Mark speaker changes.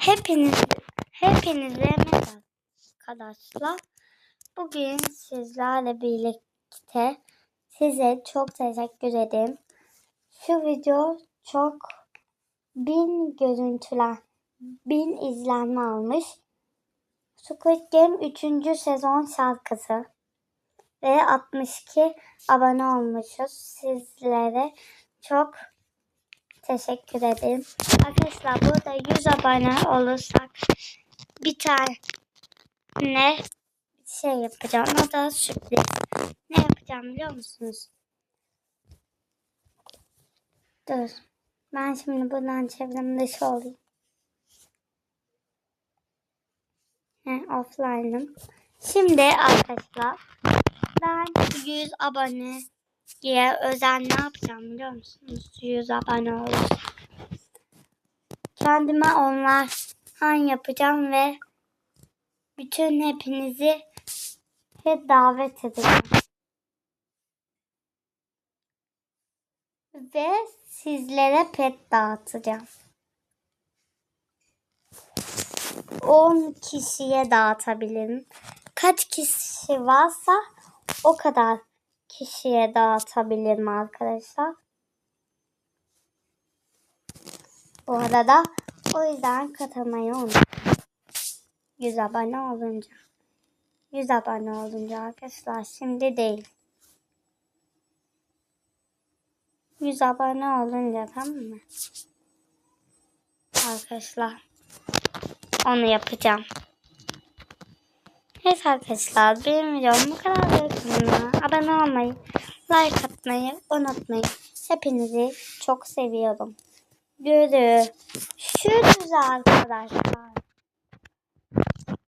Speaker 1: Hepiniz, hepinize merhaba arkadaşlar. Bugün sizlerle birlikte size çok teşekkür ederim. Şu video çok bin görüntüler, bin izlenme almış. Squid Game 3. sezon şarkısı. Ve 62 abone olmuşuz. Sizlere çok Teşekkür ederim. Arkadaşlar burada 100 abone olursak bir tane şey yapacağım. O da sürpriz. Ne yapacağım biliyor musunuz? Dur. Ben şimdi buradan çevrim dışı olayım. He, offline'ım. Şimdi arkadaşlar ben 100 abone diye özel ne yapacağım biliyor musunuz? 100 abone olursa. Kendime onlar han yapacağım ve bütün hepinizi hep davet edeceğim. Ve sizlere pet dağıtacağım. 10 kişiye dağıtabilirim. Kaç kişi varsa o kadar kişiye dağıtabilirim arkadaşlar. Bu arada o yüzden katılmayı unutmayın. 100 abone olunca. 100 abone olunca arkadaşlar şimdi değil. 100 abone olunca tamam mı? Arkadaşlar onu yapacağım. Evet arkadaşlar benim videom bu kadar. Abone olmayı, like atmayı unutmayın. Hepinizi çok seviyorum. Görüşürüz arkadaşlar.